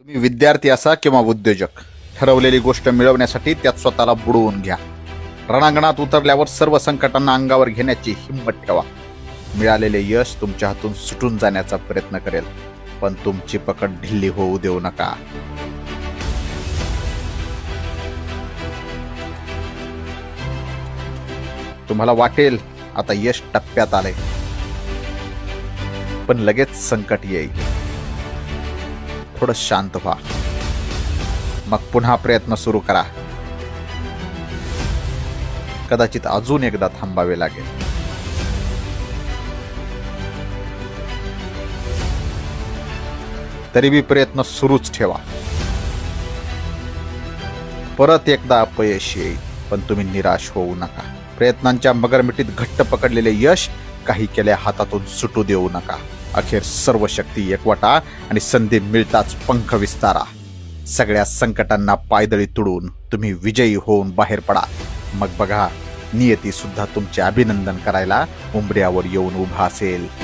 तुम्ही विद्यार्थी असा किंवा उद्योजक ठरवलेली गोष्ट मिळवण्यासाठी त्यात स्वतःला बुडवून घ्या. रणांगणात उतरल्यावर सर्व संकटांना अंगावर घेण्याची हिंमत ठेवा. मिळालेले यश तुमच्या हातून सुटून जाण्याचा प्रयत्न करेल पण तुमची पकड ढिल्ली होऊ देऊ नका. तुम्हाला वाटेल आता यश टप्प्यात आले पण लगेच संकट येईल. थोडं शांत व्हा. मग पुन्हा प्रयत्न सुरू करा. कदाचित अजून एकदा थांबावे लागेल. तरी बी प्रयत्न सुरूच ठेवा. परत एकदा अपयश येईल पण तुम्ही निराश होऊ नका. प्रयत्नांच्या मगरमिटीत घट्ट पकडलेले यश काही केल्या हातातून सुटू देऊ नका. अखेर सर्व शक्ती एकवटा आणि संधी मिळताच पंख विस्तारा. सगळ्या संकटांना पायदळी तुडून तुम्ही विजयी होऊन बाहेर पडा. मग बघा नियती सुद्धा तुमचे अभिनंदन करायला उंबऱ्यावर येऊन उभा असेल.